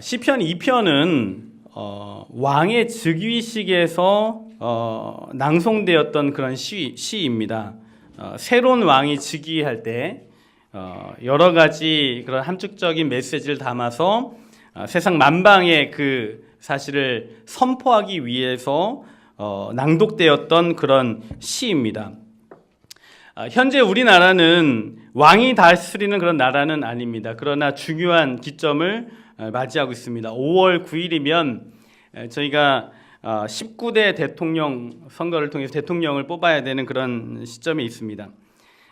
시편 2편은 어, 왕의 즉위식에서 어, 낭송되었던 그런 시, 시입니다. 어, 새로운 왕이 즉위할 때 어, 여러 가지 그런 함축적인 메시지를 담아서 어, 세상 만방의 그 사실을 선포하기 위해서 어, 낭독되었던 그런 시입니다. 아, 현재 우리나라는 왕이 다스리는 그런 나라는 아닙니다. 그러나 중요한 기점을 어, 맞이하고 있습니다. 5월 9일이면 저희가 19대 대통령 선거를 통해서 대통령을 뽑아야 되는 그런 시점에 있습니다.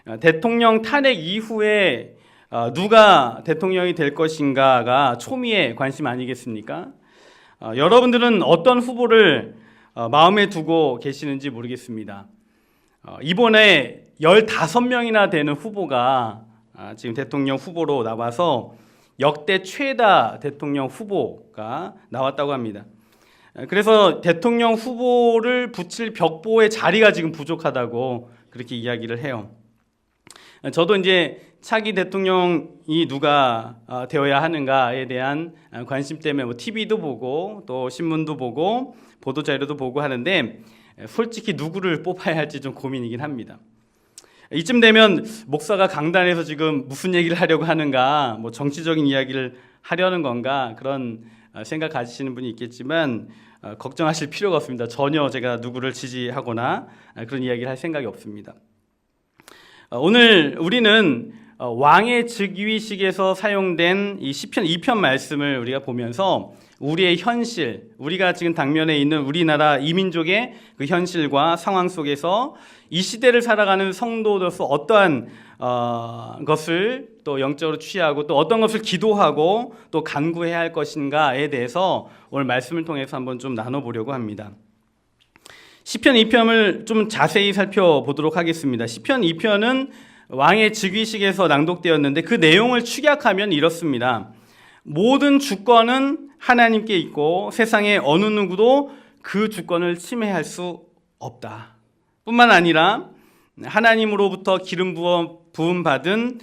어, 대통령 탄핵 이후에 어, 누가 대통령이 될 것인가가 초미의 관심 아니겠습니까? 어, 여러분들은 어떤 후보를 마음에 두고 계시는지 모르겠습니다. 이번에 15명이나 되는 후보가 아, 지금 대통령 후보로 나와서 역대 최다 대통령 후보가 나왔다고 합니다. 그래서 대통령 후보를 붙일 벽보의 자리가 지금 부족하다고 그렇게 이야기를 해요. 저도 이제 차기 대통령이 누가 어, 되어야 하는가에 대한 관심 때문에 뭐 TV도 보고 또 신문도 보고 보도 자료도 보고 하는데 솔직히 누구를 뽑아야 할지 좀 고민이긴 합니다. 이쯤 되면 목사가 강단에서 지금 무슨 얘기를 하려고 하는가, 뭐 정치적인 이야기를 하려는 건가 그런 어, 생각 가지시는 분이 있겠지만 어, 걱정하실 필요가 없습니다. 전혀 제가 누구를 지지하거나 그런 이야기를 할 생각이 없습니다. 오늘 우리는 어, 왕의 즉위식에서 사용된 이 시편 2편 말씀을 우리가 보면서 우리의 현실, 우리가 지금 당면에 있는 우리나라 이민족의 그 현실과 상황 속에서 이 시대를 살아가는 성도로서 어떠한 어, 것을 또 영적으로 취하고 또 어떤 것을 기도하고 또 간구해야 할 것인가에 대해서 오늘 말씀을 통해서 한번 좀 나눠보려고 합니다. 시편 2편을 좀 자세히 살펴보도록 하겠습니다. 시편 2편은 왕의 즉위식에서 낭독되었는데 그 내용을 축약하면 이렇습니다. 모든 주권은 하나님께 있고 세상의 어느 누구도 그 주권을 침해할 수 없다. 뿐만 아니라 하나님으로부터 기름 부음 받은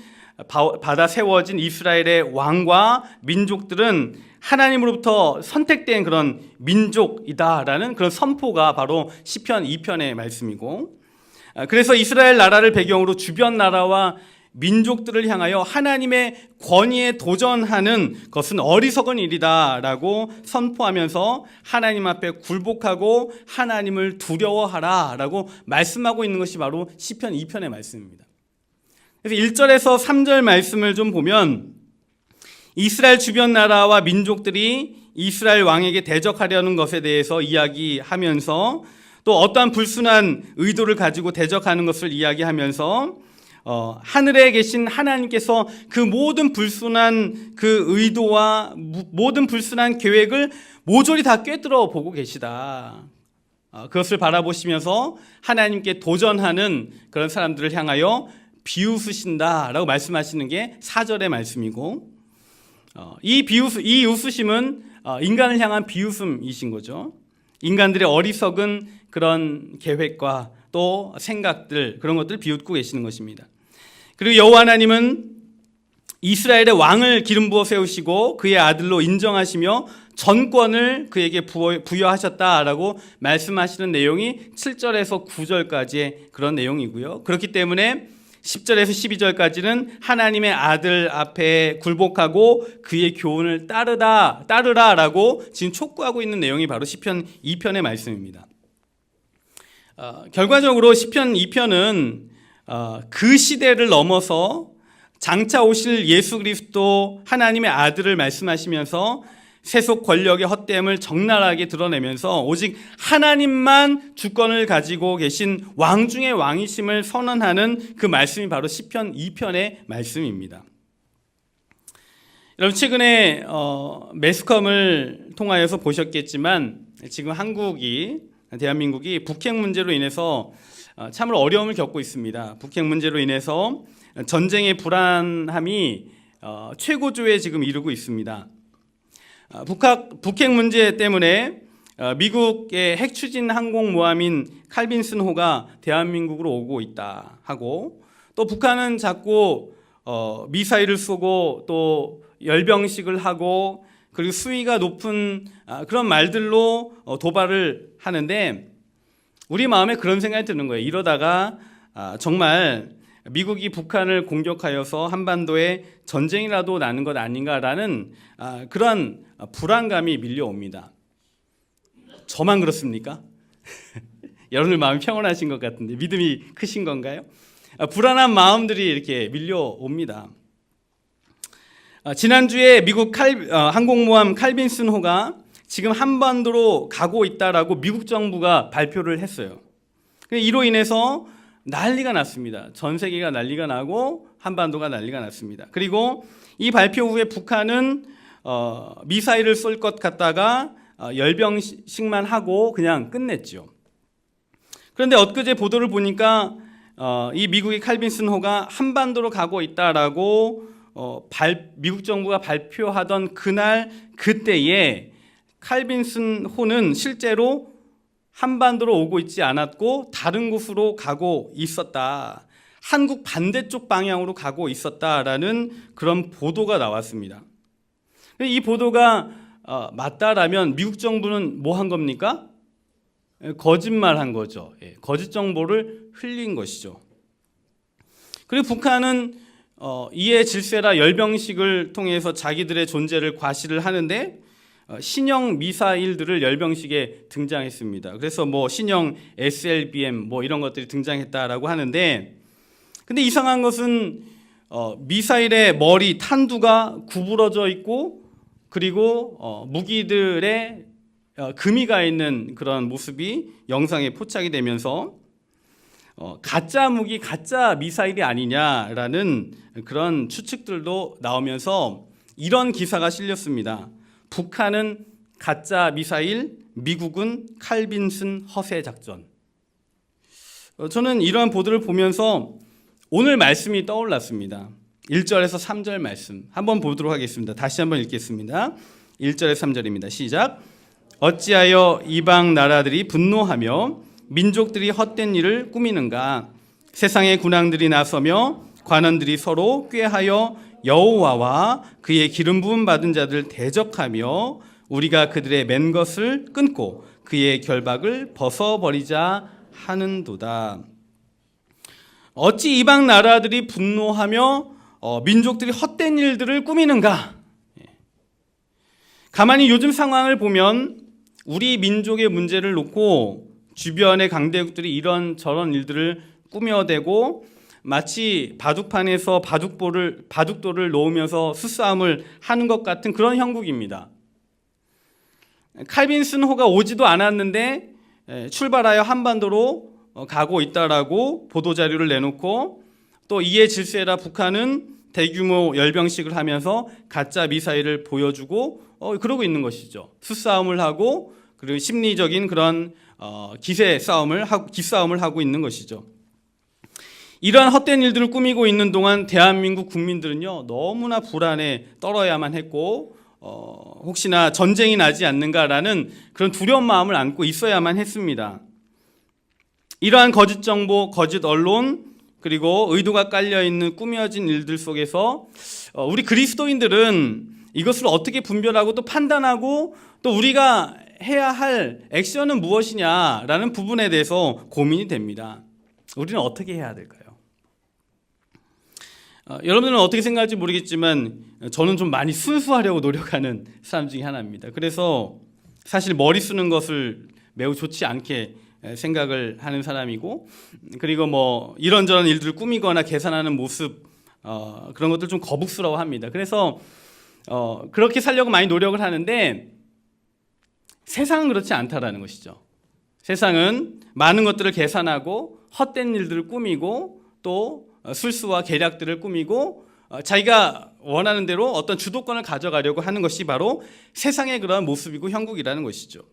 받아 세워진 이스라엘의 왕과 민족들은 하나님으로부터 선택된 그런 민족이다라는 그런 선포가 바로 시편 2편의 말씀이고 아, 그래서 이스라엘 나라를 배경으로 주변 나라와 민족들을 향하여 하나님의 권위에 도전하는 것은 어리석은 일이다라고 선포하면서 하나님 앞에 굴복하고 하나님을 두려워하라라고 말씀하고 있는 것이 바로 시편 2편의 말씀입니다. 그래서 1절에서 3절 말씀을 좀 보면 이스라엘 주변 나라와 민족들이 이스라엘 왕에게 대적하려는 것에 대해서 이야기하면서 또 어떠한 불순한 의도를 가지고 대적하는 것을 이야기하면서 어, 하늘에 계신 하나님께서 그 모든 불순한 그 의도와 모든 불순한 계획을 모조리 다 꿰뚫어 보고 계시다. 어, 그것을 바라보시면서 하나님께 도전하는 그런 사람들을 향하여 비웃으신다라고 말씀하시는 게 4절의 말씀이고 어, 이 비웃 이 웃으심은 어, 인간을 향한 비웃음이신 거죠. 인간들의 어리석은 그런 계획과 또 생각들 그런 것들 비웃고 계시는 것입니다. 그리고 여호와 하나님은 이스라엘의 왕을 기름 부어 세우시고 그의 아들로 인정하시며 전권을 그에게 부여하셨다라고 말씀하시는 내용이 7절에서 9절까지의 그런 내용이고요. 그렇기 때문에 10절에서 12절까지는 하나님의 아들 앞에 굴복하고 그의 교훈을 따르다 따르라라고 지금 촉구하고 있는 내용이 바로 시편 2편의 말씀입니다. 어, 결과적으로 시편 2편은 어, 그 시대를 넘어서 장차 오실 예수 그리스도 하나님의 아들을 말씀하시면서 세속 권력의 헛됨을 적나라하게 드러내면서 오직 하나님만 주권을 가지고 계신 왕 중의 왕이심을 선언하는 그 말씀이 바로 시편 2편의 말씀입니다. 여러분 최근에 어, 매스컴을 통하여서 보셨겠지만 지금 한국이 대한민국이 북핵 문제로 인해서 어, 참으로 어려움을 겪고 있습니다. 북핵 문제로 인해서 전쟁의 불안함이 어, 최고조에 지금 이르고 있습니다. 아, 북학, 북핵 문제 때문에 어, 미국의 핵 추진 항공 모함인 칼빈슨호가 대한민국으로 오고 있다 하고 또 북한은 자꾸 어, 미사일을 쏘고 또 열병식을 하고 그리고 수위가 높은 아, 그런 말들로 어, 도발을 하는데 우리 마음에 그런 생각이 드는 거예요. 이러다가 아, 정말 미국이 북한을 공격하여서 한반도에 전쟁이라도 나는 것 아닌가라는 아, 그러한 불안감이 밀려옵니다. 저만 그렇습니까? 여러분들 마음이 평온하신 것 같은데 믿음이 크신 건가요? 아, 불안한 마음들이 이렇게 밀려옵니다. 아, 지난주에 미국 칼, 어, 항공모함 칼빈슨호가 지금 한반도로 가고 있다라고 미국 정부가 발표를 했어요. 이로 인해서 난리가 났습니다. 전 세계가 난리가 나고 한반도가 난리가 났습니다. 그리고 이 발표 후에 북한은 어, 미사일을 쏠 것 같다가 어, 열병식만 하고 그냥 끝냈죠. 그런데 엊그제 보도를 보니까 어, 이 미국의 칼빈슨호가 한반도로 가고 있다라고 어, 발, 미국 정부가 발표하던 그날 그때에 칼빈슨호는 실제로 한반도로 오고 있지 않았고 다른 곳으로 가고 있었다. 한국 반대쪽 방향으로 가고 있었다라는 그런 보도가 나왔습니다. 이 보도가 어, 맞다라면 미국 정부는 뭐 한 겁니까? 예, 거짓말 한 거죠. 예, 거짓 정보를 흘린 것이죠. 그리고 북한은 어, 이에 질세라 열병식을 통해서 자기들의 존재를 과시를 하는데 어, 신형 미사일들을 열병식에 등장했습니다. 그래서 뭐 신형 SLBM 뭐 이런 것들이 등장했다라고 하는데 근데 이상한 것은 어, 미사일의 머리 탄두가 구부러져 있고 그리고 어, 무기들의 어, 금이 가 있는 그런 모습이 영상에 포착이 되면서 어, 가짜 무기, 가짜 미사일이 아니냐라는 그런 추측들도 나오면서 이런 기사가 실렸습니다. 북한은 가짜 미사일, 미국은 칼빈슨 허세 작전. 어, 저는 이러한 보도를 보면서 오늘 말씀이 떠올랐습니다. 1절에서 3절 말씀 한번 보도록 하겠습니다. 다시 한번 읽겠습니다. 1절에서 3절입니다. 시작. 어찌하여 이방 나라들이 분노하며 민족들이 헛된 일을 꾸미는가? 세상의 군왕들이 나서며 관원들이 서로 꾀하여 여호와와 그의 기름 부음 받은 자들 대적하며 우리가 그들의 맨 것을 끊고 그의 결박을 벗어버리자 하는도다. 어찌 이방 나라들이 분노하며 어, 민족들이 헛된 일들을 꾸미는가? 예. 가만히 요즘 상황을 보면 우리 민족의 문제를 놓고 주변의 강대국들이 이런 저런 일들을 꾸며대고 마치 바둑판에서 바둑볼을 바둑돌을 놓으면서 수싸움을 하는 것 같은 그런 형국입니다. 칼빈슨호가 오지도 않았는데 예, 출발하여 한반도로 어, 가고 있다라고 보도 자료를 내놓고 또 이에 질세라 북한은 대규모 열병식을 하면서 가짜 미사일을 보여주고 어, 그러고 있는 것이죠. 수싸움을 하고 그리고 심리적인 그런 어, 기세 싸움을 하고 기싸움을 하고 있는 것이죠. 이러한 헛된 일들을 꾸미고 있는 동안 대한민국 국민들은요 너무나 불안에 떨어야만 했고 어, 혹시나 전쟁이 나지 않는가라는 그런 두려운 마음을 안고 있어야만 했습니다. 이러한 거짓 정보, 거짓 언론 그리고 의도가 깔려 있는 꾸며진 일들 속에서 어, 우리 그리스도인들은 이것을 어떻게 분별하고 또 판단하고 또 우리가 해야 할 액션은 무엇이냐라는 부분에 대해서 고민이 됩니다. 우리는 어떻게 해야 될까요? 어, 여러분들은 어떻게 생각할지 모르겠지만 저는 좀 많이 순수하려고 노력하는 사람 중에 하나입니다. 그래서 사실 머리 쓰는 것을 매우 좋지 않게 생각을 하는 사람이고 그리고 뭐 이런저런 일들을 꾸미거나 계산하는 모습 어, 그런 것들 좀 거북스러워합니다. 그래서 어, 그렇게 살려고 많이 노력을 하는데 세상은 그렇지 않다라는 것이죠. 세상은 많은 것들을 계산하고 헛된 일들을 꾸미고 또 술수와 계략들을 꾸미고 어, 자기가 원하는 대로 어떤 주도권을 가져가려고 하는 것이 바로 세상의 그런 모습이고 형국이라는 것이죠.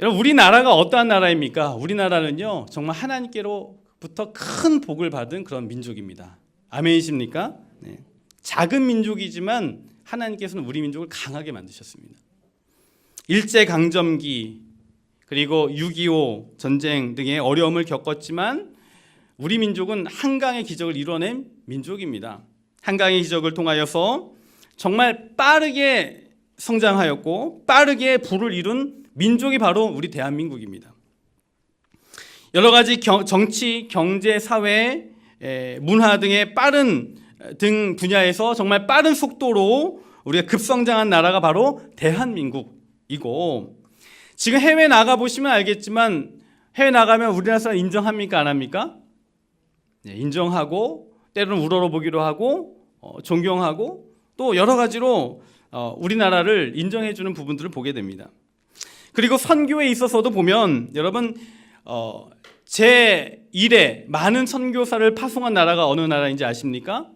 여러분 우리나라가 어떠한 나라입니까? 우리나라는요 정말 하나님께로부터 큰 복을 받은 그런 민족입니다. 아멘이십니까? 네. 작은 민족이지만 하나님께서는 우리 민족을 강하게 만드셨습니다. 일제 강점기 그리고 6.25 전쟁 등의 어려움을 겪었지만 우리 민족은 한강의 기적을 이뤄낸 민족입니다. 한강의 기적을 통하여서 정말 빠르게 성장하였고 빠르게 부를 이룬 민족이 바로 우리 대한민국입니다. 여러 가지 경- 정치, 경제, 사회, 에, 문화 등의 빠른 등 분야에서 정말 빠른 속도로 우리가 급성장한 나라가 바로 대한민국이고 지금 해외 나가 보시면 알겠지만 해외 나가면 우리나라 사람 인정합니까 안 합니까? 네, 인정하고 때로는 우러러보기도 하고 어, 존경하고 또 여러 가지로 어, 우리나라를 인정해주는 부분들을 보게 됩니다. 그리고 선교에 있어서도 보면 여러분 어, 제 1회 많은 선교사를 파송한 나라가 어느 나라인지 아십니까?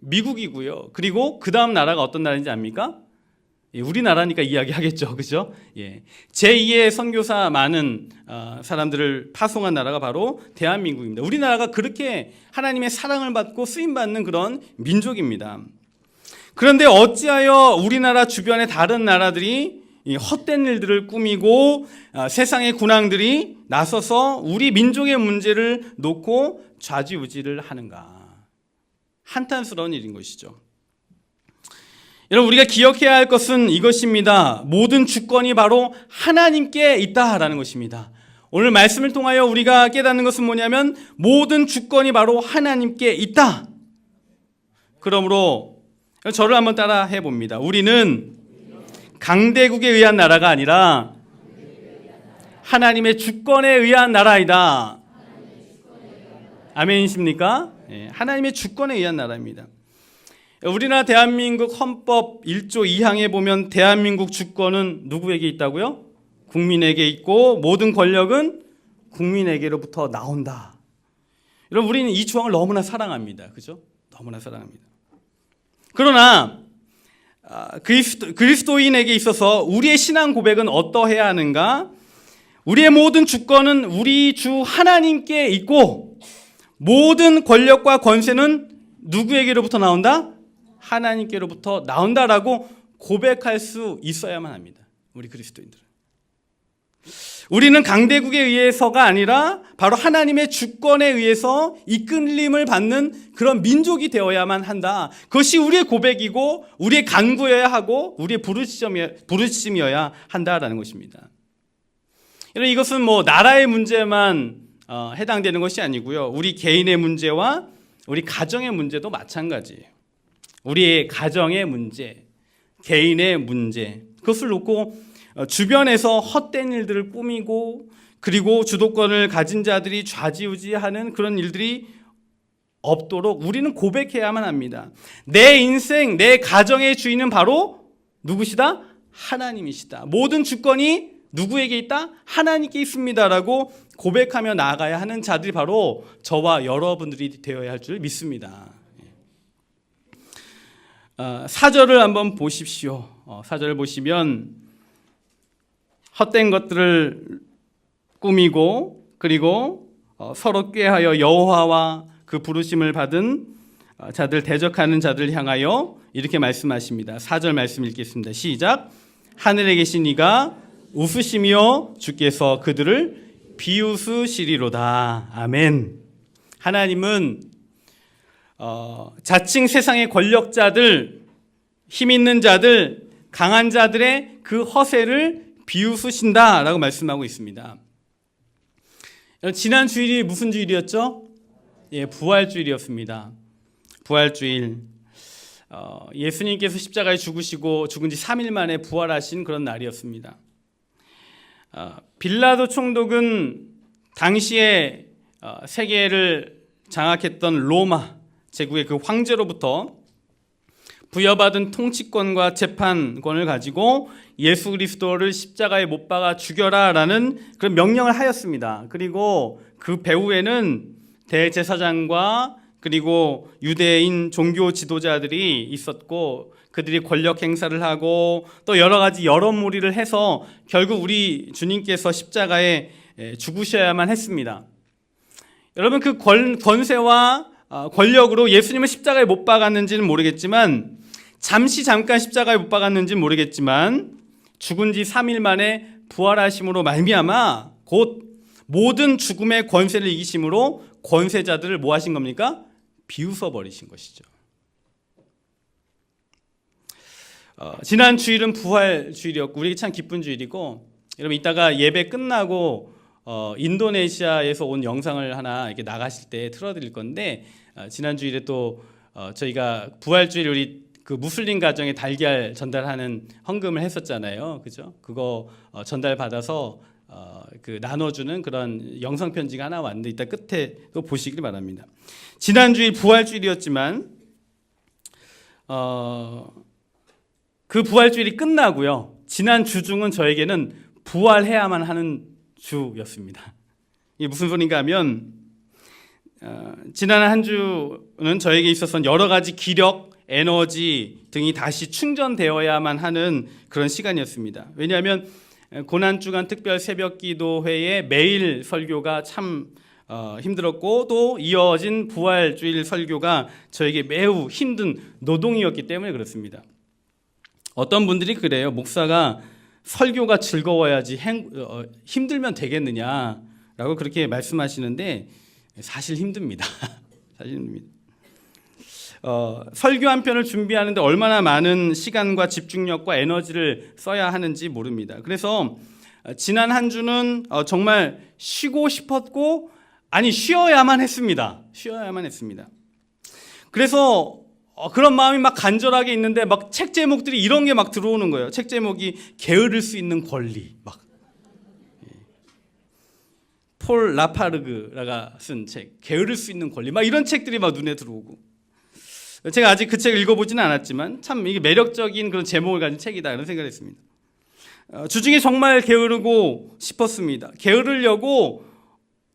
미국이고요. 그리고 그 다음 나라가 어떤 나라인지 압니까? 예, 우리나라니까 이야기하겠죠, 그죠? 예, 제2의 선교사 많은 어, 사람들을 파송한 나라가 바로 대한민국입니다. 우리나라가 그렇게 하나님의 사랑을 받고 쓰임 받는 그런 민족입니다. 그런데 어찌하여 우리나라 주변의 다른 나라들이 이 헛된 일들을 꾸미고 아, 세상의 군왕들이 나서서 우리 민족의 문제를 놓고 좌지우지를 하는가? 한탄스러운 일인 것이죠. 여러분 우리가 기억해야 할 것은 이것입니다. 모든 주권이 바로 하나님께 있다라는 것입니다. 오늘 말씀을 통하여 우리가 깨닫는 것은 뭐냐면 모든 주권이 바로 하나님께 있다. 그러므로 저를 한번 따라 해 봅니다. 우리는 강대국에 의한 나라가 아니라 하나님의 주권에 의한 나라이다. 아멘이십니까? 예, 하나님의 주권에 의한 나라입니다. 우리나라 대한민국 헌법 1조 2항에 보면 대한민국 주권은 누구에게 있다고요? 국민에게 있고 모든 권력은 국민에게로부터 나온다. 여러분 우리는 이 조항을 너무나 사랑합니다. 그죠? 너무나 사랑합니다. 그러나 아, 그리스도, 그리스도인에게 있어서 우리의 신앙 고백은 어떠해야 하는가? 우리의 모든 주권은 우리 주 하나님께 있고 모든 권력과 권세는 누구에게로부터 나온다? 하나님께로부터 나온다라고 고백할 수 있어야만 합니다. 우리 그리스도인들은. 우리는 강대국에 의해서가 아니라 바로 하나님의 주권에 의해서 이끌림을 받는 그런 민족이 되어야만 한다. 그것이 우리의 고백이고 우리의 간구여야 하고 우리의 부르짖음이어야 한다라는 것입니다. 이것은 뭐 나라의 문제만 어, 해당되는 것이 아니고요. 우리 개인의 문제와 우리 가정의 문제도 마찬가지예요. 우리의 가정의 문제, 개인의 문제, 그것을 놓고 어, 주변에서 헛된 일들을 꾸미고 그리고 주도권을 가진 자들이 좌지우지하는 그런 일들이 없도록 우리는 고백해야만 합니다. 내 인생, 내 가정의 주인은 바로 누구시다? 하나님이시다. 모든 주권이 누구에게 있다? 하나님께 있습니다라고 고백하며 나아가야 하는 자들이 바로 저와 여러분들이 되어야 할 줄 믿습니다. 어, 사절을 한번 보십시오. 어, 사절을 보시면 헛된 것들을 꾸미고 그리고 어, 서로 꾀하여 여호와와 그 부르심을 받은 어, 자들 대적하는 자들 향하여 이렇게 말씀하십니다. 4절 말씀 읽겠습니다. 시작. 하늘에 계신 이가 웃으시며 주께서 그들을 비웃으시리로다. 아멘. 하나님은 어, 자칭 세상의 권력자들, 힘 있는 자들, 강한 자들의 그 허세를 비웃으신다라고 말씀하고 있습니다. 지난 주일이 무슨 주일이었죠? 예, 부활주일이었습니다. 부활주일. 어, 예수님께서 십자가에 죽으시고 죽은 지 3일 만에 부활하신 그런 날이었습니다. 어, 빌라도 총독은 당시에 어, 세계를 장악했던 로마 제국의 그 황제로부터 부여받은 통치권과 재판권을 가지고 예수 그리스도를 십자가에 못 박아 죽여라라는 그런 명령을 하였습니다. 그리고 그 배후에는 대제사장과 그리고 유대인 종교 지도자들이 있었고 그들이 권력 행사를 하고 또 여러 가지 여러무리를 해서 결국 우리 주님께서 십자가에 죽으셔야만 했습니다. 여러분 그 권세와 어, 권력으로 예수님을 십자가에 못 박았는지는 모르겠지만 잠시 잠깐 십자가에 못 박았는지는 모르겠지만 죽은 지 3일 만에 부활하심으로 말미암아 곧 모든 죽음의 권세를 이기심으로 권세자들을 뭐 하신 겁니까? 비웃어 버리신 것이죠. 어, 지난 주일은 부활 주일이었고 우리에게 참 기쁜 주일이고 여러분 이따가 예배 끝나고 어, 인도네시아에서 온 영상을 하나 이렇게 나가실 때 틀어드릴 건데 어, 지난 주일에 또 어, 저희가 부활 주일 우리 그 무슬림 가정에 달걀 전달하는 헌금을 했었잖아요, 그죠? 그거 어, 전달 받아서 어, 그 나눠주는 그런 영상 편지가 하나 왔는데 이따 끝에 또 보시길 바랍니다. 지난 주일 부활 주일이었지만 어, 그 부활 주일이 끝나고요. 지난 주 중은 저에게는 부활해야만 하는 주였습니다. 이게 무슨 소린가 하면 어, 지난 한 주는 저에게 있어서는 여러 가지 기력, 에너지 등이 다시 충전되어야만 하는 그런 시간이었습니다. 왜냐하면 고난 주간 특별 새벽 기도회의 매일 설교가 참 어, 힘들었고 또 이어진 부활 주일 설교가 저에게 매우 힘든 노동이었기 때문에 그렇습니다. 어떤 분들이 그래요. 목사가 설교가 즐거워야지 행, 어, 힘들면 되겠느냐라고 그렇게 말씀하시는데 사실 힘듭니다. 사실 힘듭니다. 어, 설교 한 편을 준비하는데 얼마나 많은 시간과 집중력과 에너지를 써야 하는지 모릅니다. 그래서 어, 지난 한 주는 어, 정말 쉬고 싶었고 아니 쉬어야만 했습니다. 쉬어야만 했습니다. 그래서 어, 그런 마음이 막 간절하게 있는데 막 책 제목들이 이런 게 막 들어오는 거예요. 책 제목이 게으를 수 있는 권리 막. 예. 폴 라파르그가 쓴 책, 게으를 수 있는 권리, 막 이런 책들이 막 눈에 들어오고. 제가 아직 그 책을 읽어보지는 않았지만 참 이게 매력적인 그런 제목을 가진 책이다 이런 생각을 했습니다. 어, 주중에 정말 게으르고 싶었습니다. 게으르려고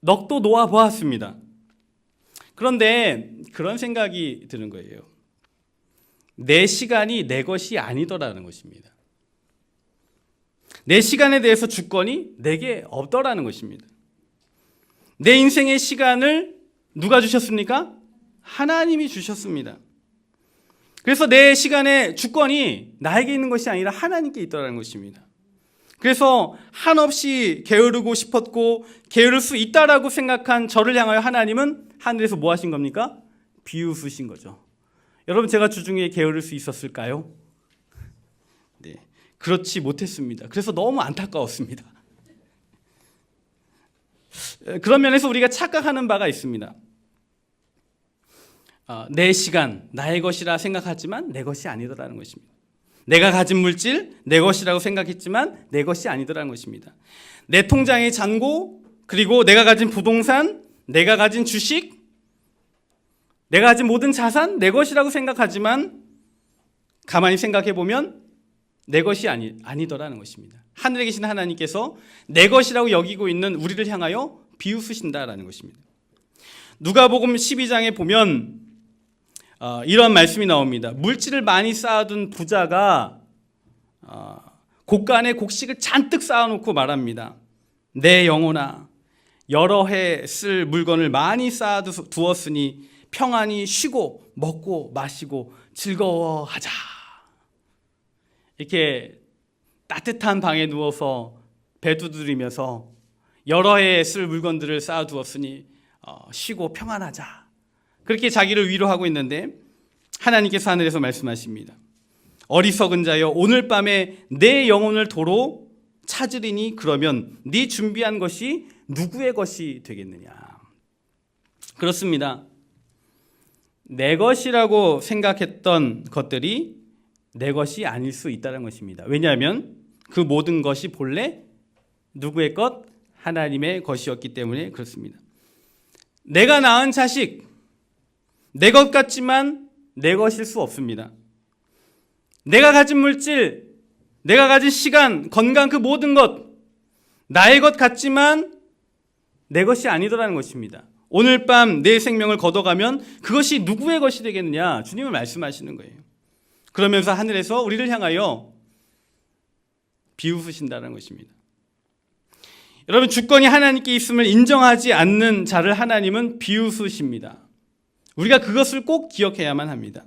넋도 놓아 보았습니다. 그런데 그런 생각이 드는 거예요. 내 시간이 내 것이 아니더라는 것입니다. 내 시간에 대해서 주권이 내게 없더라는 것입니다. 내 인생의 시간을 누가 주셨습니까? 하나님이 주셨습니다. 그래서 내 시간의 주권이 나에게 있는 것이 아니라 하나님께 있더라는 것입니다. 그래서 한없이 게으르고 싶었고 게으를 수 있다라고 생각한 저를 향하여 하나님은 하늘에서 뭐 하신 겁니까? 비웃으신 거죠. 여러분 제가 주중에 게으를 수 있었을까요? 네. 그렇지 못했습니다. 그래서 너무 안타까웠습니다. 그런 면에서 우리가 착각하는 바가 있습니다. 어, 내 시간, 나의 것이라 생각하지만 내 것이 아니더라는 것입니다. 내가 가진 물질, 내 것이라고 생각했지만 내 것이 아니더라는 것입니다. 내 통장의 잔고, 그리고 내가 가진 부동산, 내가 가진 주식, 내가 가진 모든 자산, 내 것이라고 생각하지만 가만히 생각해 보면 내 것이 아니, 아니더라는 것입니다. 하늘에 계신 하나님께서 내 것이라고 여기고 있는 우리를 향하여 비웃으신다라는 것입니다. 누가복음 12장에 보면 어, 이런 말씀이 나옵니다. 물질을 많이 쌓아둔 부자가 어, 곡간에 곡식을 잔뜩 쌓아놓고 말합니다. 내 영혼아, 여러 해 쓸 물건을 많이 쌓아두었으니 평안히 쉬고 먹고 마시고 즐거워하자. 이렇게 따뜻한 방에 누워서 배 두드리면서 여러 해쓸 물건들을 쌓아두었으니 어, 쉬고 평안하자. 그렇게 자기를 위로하고 있는데 하나님께서 하늘에서 말씀하십니다. 어리석은 자여 오늘 밤에 내 영혼을 도로 찾으리니 그러면 네 준비한 것이 누구의 것이 되겠느냐. 그렇습니다. 내 것이라고 생각했던 것들이 내 것이 아닐 수 있다는 것입니다. 왜냐하면 그 모든 것이 본래 누구의 것? 하나님의 것이었기 때문에 그렇습니다. 내가 낳은 자식, 내 것 같지만 내 것일 수 없습니다. 내가 가진 물질, 내가 가진 시간, 건강 그 모든 것, 나의 것 같지만 내 것이 아니더라는 것입니다. 오늘 밤 내 생명을 걷어가면 그것이 누구의 것이 되겠느냐? 주님은 말씀하시는 거예요. 그러면서 하늘에서 우리를 향하여 비웃으신다는 것입니다. 여러분, 주권이 하나님께 있음을 인정하지 않는 자를 하나님은 비웃으십니다. 우리가 그것을 꼭 기억해야만 합니다.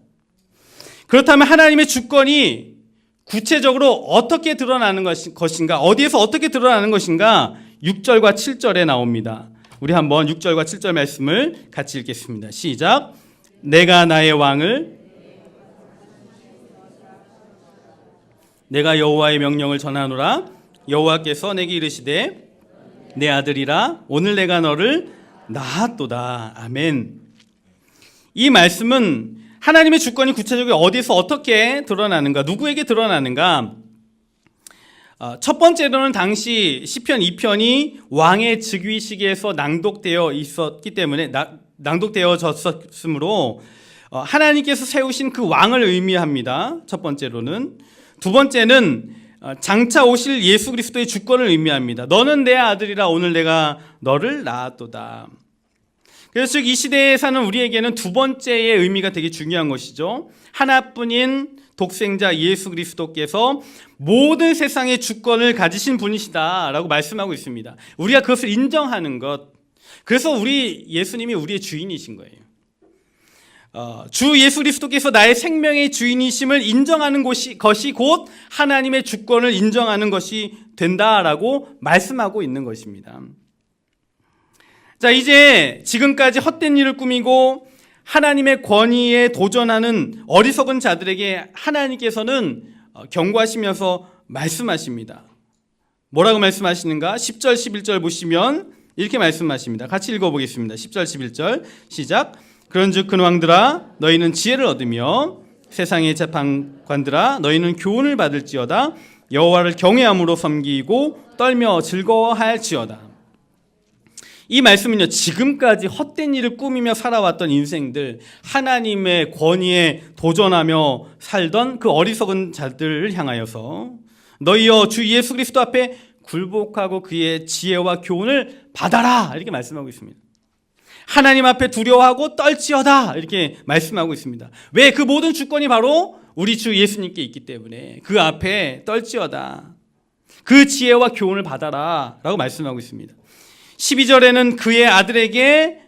그렇다면 하나님의 주권이 구체적으로 어떻게 드러나는 것인가, 어디에서 어떻게 드러나는 것인가, 6절과 7절에 나옵니다. 우리 한번 6절과 7절 말씀을 같이 읽겠습니다. 시작. 내가 나의 왕을 내가 여호와의 명령을 전하노라 여호와께서 내게 이르시되 내 아들이라 오늘 내가 너를 낳았도다 아멘 이 말씀은 하나님의 주권이 구체적으로 어디서 어떻게 드러나는가 누구에게 드러나는가 어, 첫 번째로는 당시 시편 2편이 왕의 즉위식에서 낭독되어 있었기 때문에 나, 낭독되어졌으므로 어, 하나님께서 세우신 그 왕을 의미합니다. 첫 번째로는 두 번째는 어, 장차 오실 예수 그리스도의 주권을 의미합니다. 너는 내 아들이라 오늘 내가 너를 낳았도다. 그래서 즉 이 시대에 사는 우리에게는 두 번째의 의미가 되게 중요한 것이죠. 하나뿐인 독생자 예수 그리스도께서 모든 세상의 주권을 가지신 분이시다라고 말씀하고 있습니다. 우리가 그것을 인정하는 것. 그래서 우리 예수님이 우리의 주인이신 거예요. 어, 주 예수 그리스도께서 나의 생명의 주인이심을 인정하는 것이, 것이 곧 하나님의 주권을 인정하는 것이 된다라고 말씀하고 있는 것입니다. 자, 이제 지금까지 헛된 일을 꾸미고 하나님의 권위에 도전하는 어리석은 자들에게 하나님께서는 어, 경고하시면서 말씀하십니다. 뭐라고 말씀하시는가? 10절, 11절 보시면 이렇게 말씀하십니다. 같이 읽어보겠습니다. 10절, 11절 시작. 그런즉 큰 왕들아 너희는 지혜를 얻으며 세상의 재판관들아 너희는 교훈을 받을지어다 여호와를 경외함으로 섬기고 떨며 즐거워할지어다. 이 말씀은요, 지금까지 헛된 일을 꾸미며 살아왔던 인생들, 하나님의 권위에 도전하며 살던 그 어리석은 자들을 향하여서 너희여 주 예수 그리스도 앞에 굴복하고 그의 지혜와 교훈을 받아라! 이렇게 말씀하고 있습니다. 하나님 앞에 두려워하고 떨지어다! 이렇게 말씀하고 있습니다. 왜? 그 모든 주권이 바로 우리 주 예수님께 있기 때문에 그 앞에 떨지어다. 그 지혜와 교훈을 받아라. 라고 말씀하고 있습니다. 12절에는 그의 아들에게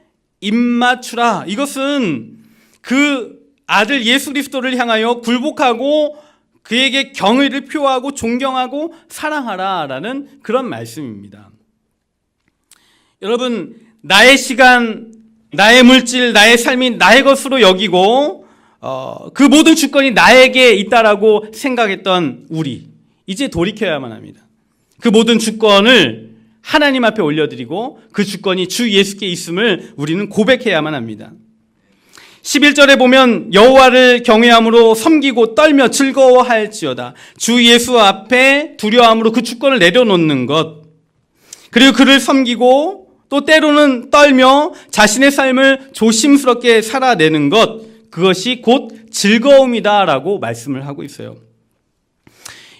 입맞추라. 이것은 그 아들 예수 그리스도를 향하여 굴복하고 그에게 경의를 표하고 존경하고 사랑하라라는 그런 말씀입니다. 여러분, 나의 시간, 나의 물질, 나의 삶이 나의 것으로 여기고 어, 그 모든 주권이 나에게 있다라고 생각했던 우리 이제 돌이켜야만 합니다. 그 모든 주권을 하나님 앞에 올려드리고 그 주권이 주 예수께 있음을 우리는 고백해야만 합니다. 11절에 보면 여호와를 경외함으로 섬기고 떨며 즐거워할지어다. 주 예수 앞에 두려움으로 그 주권을 내려놓는 것. 그리고 그를 섬기고 또 때로는 떨며 자신의 삶을 조심스럽게 살아내는 것. 그것이 곧 즐거움이다라고 말씀을 하고 있어요.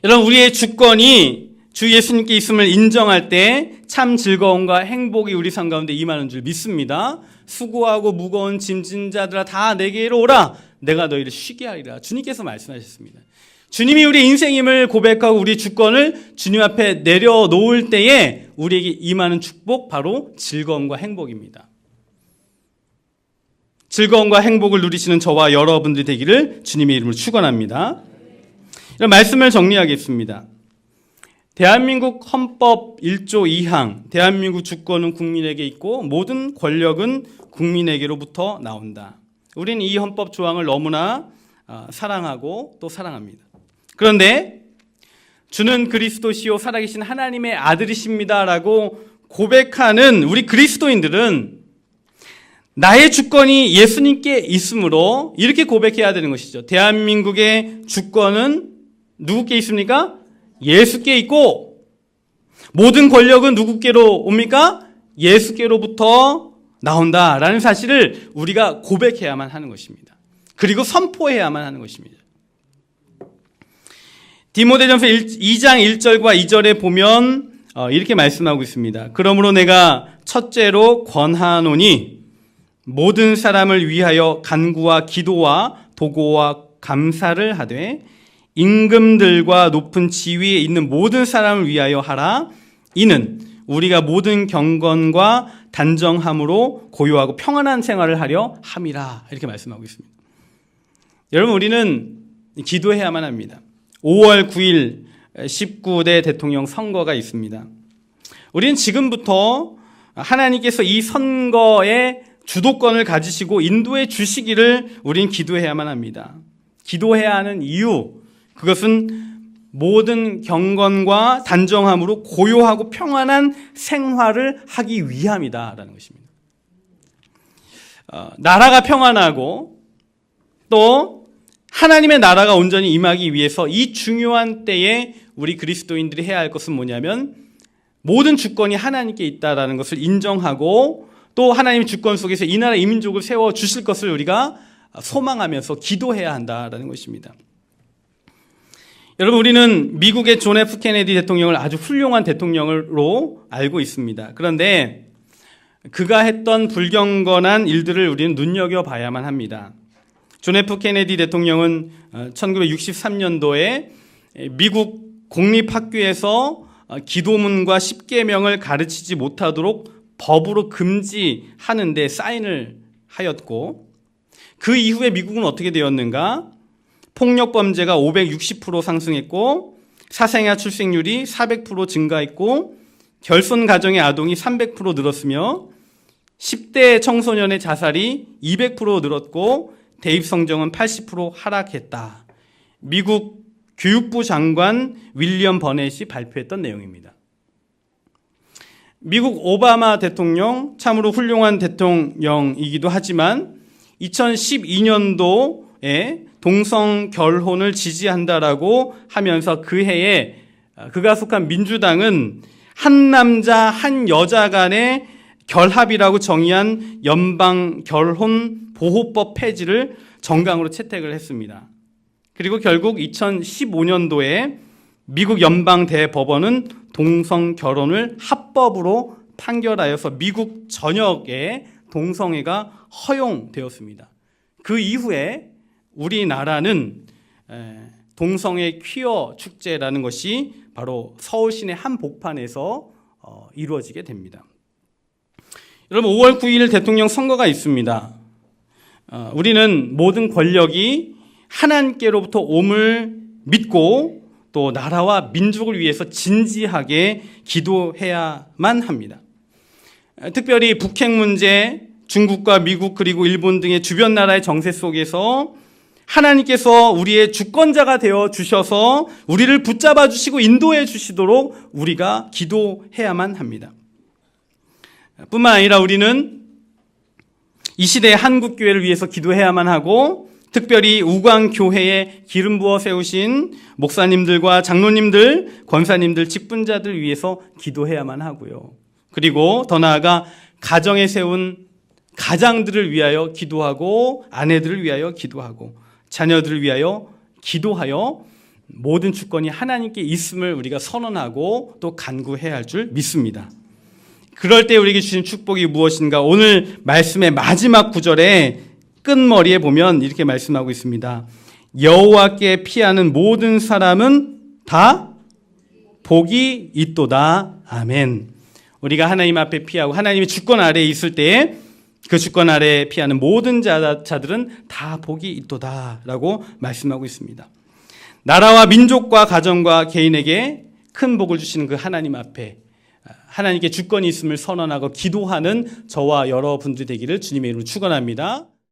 여러분, 우리의 주권이 주 예수님께 있음을 인정할 때 참 즐거움과 행복이 우리 삶 가운데 임하는 줄 믿습니다. 수고하고 무거운 짐진 자들아 다 내게로 오라. 내가 너희를 쉬게 하리라. 주님께서 말씀하셨습니다. 주님이 우리 인생임을 고백하고 우리 주권을 주님 앞에 내려놓을 때에 우리에게 임하는 축복 바로 즐거움과 행복입니다. 즐거움과 행복을 누리시는 저와 여러분들 되기를 주님의 이름으로 축원합니다. 이런 말씀을 정리하겠습니다. 대한민국 헌법 1조 2항 대한민국 주권은 국민에게 있고 모든 권력은 국민에게로부터 나온다. 우리는 이 헌법 조항을 너무나 아, 사랑하고 또 사랑합니다. 그런데 주는 그리스도시요 살아계신 하나님의 아들이십니다라고 고백하는 우리 그리스도인들은 나의 주권이 예수님께 있으므로 이렇게 고백해야 되는 것이죠. 대한민국의 주권은 누구께 있습니까? 예수께 있고 모든 권력은 누구께로 옵니까? 예수께로부터 나온다라는 사실을 우리가 고백해야만 하는 것입니다. 그리고 선포해야만 하는 것입니다. 디모데전서 2장 1절과 2절에 보면 어, 이렇게 말씀하고 있습니다. 그러므로 내가 첫째로 권하노니 모든 사람을 위하여 간구와 기도와 도고와 감사를 하되 임금들과 높은 지위에 있는 모든 사람을 위하여 하라. 이는 우리가 모든 경건과 단정함으로 고요하고 평안한 생활을 하려 함이라. 이렇게 말씀하고 있습니다. 여러분, 우리는 기도해야만 합니다. 5월 9일 19대 대통령 선거가 있습니다. 우리는 지금부터 하나님께서 이 선거의 주도권을 가지시고 인도해 주시기를 우리는 기도해야만 합니다. 기도해야 하는 이유, 그것은 모든 경건과 단정함으로 고요하고 평안한 생활을 하기 위함이다라는 것입니다. 어, 나라가 평안하고 또 하나님의 나라가 온전히 임하기 위해서 이 중요한 때에 우리 그리스도인들이 해야 할 것은 뭐냐면 모든 주권이 하나님께 있다라는 것을 인정하고 또 하나님의 주권 속에서 이 나라 이민족을 세워 주실 것을 우리가 소망하면서 기도해야 한다라는 것입니다. 여러분 우리는 미국의 존 F 케네디 대통령을 아주 훌륭한 대통령으로 알고 있습니다. 그런데 그가 했던 불경건한 일들을 우리는 눈여겨 봐야만 합니다. 존 F 케네디 대통령은 1963년도에 미국 공립학교에서 기도문과 십계명을 가르치지 못하도록 법으로 금지하는데 사인을 하였고 그 이후에 미국은 어떻게 되었는가? 폭력 범죄가 560% 상승했고 사생아 출생률이 400% 증가했고 결손 가정의 아동이 300% 늘었으며 10대 청소년의 자살이 200% 늘었고 대입 성적은 80% 하락했다. 미국 교육부 장관 윌리엄 버넷이 발표했던 내용입니다. 미국 오바마 대통령 참으로 훌륭한 대통령이기도 하지만 2012년도에 동성 결혼을 지지한다라고 하면서 그 해에 그가 속한 민주당은 한 남자 한 여자 간의 결합이라고 정의한 연방 결혼 보호법 폐지를 정강으로 채택을 했습니다. 그리고 결국 2015년도에 미국 연방 대법원은 동성 결혼을 합법으로 판결하여서 미국 전역에 동성애가 허용되었습니다. 그 이후에 우리나라는 동성애 퀴어 축제라는 것이 바로 서울 시내 한 복판에서 어, 이루어지게 됩니다. 여러분 5월 9일 대통령 선거가 있습니다. 어, 우리는 모든 권력이 하나님께로부터 옴을 믿고 또 나라와 민족을 위해서 진지하게 기도해야만 합니다. 특별히 북핵 문제, 중국과 미국 그리고 일본 등의 주변 나라의 정세 속에서 하나님께서 우리의 주권자가 되어 주셔서 우리를 붙잡아 주시고 인도해 주시도록 우리가 기도해야만 합니다. 뿐만 아니라 우리는 이 시대의 한국 교회를 위해서 기도해야만 하고 특별히 우광 교회에 기름 부어 세우신 목사님들과 장로님들, 권사님들, 직분자들 위해서 기도해야만 하고요. 그리고 더 나아가 가정에 세운 가장들을 위하여 기도하고 아내들을 위하여 기도하고 자녀들을 위하여 기도하여 모든 주권이 하나님께 있음을 우리가 선언하고 또 간구해야 할 줄 믿습니다. 그럴 때 우리에게 주신 축복이 무엇인가? 오늘 말씀의 마지막 구절에 끝머리에 보면 이렇게 말씀하고 있습니다. 여호와께 피하는 모든 사람은 다 복이 있도다. 아멘. 우리가 하나님 앞에 피하고 하나님의 주권 아래에 있을 때에 그 주권 아래에 피하는 모든 자들은 다 복이 있도다라고 말씀하고 있습니다. 나라와 민족과 가정과 개인에게 큰 복을 주시는 그 하나님 앞에 하나님께 주권이 있음을 선언하고 기도하는 저와 여러분들 되기를 주님의 이름으로 축원합니다.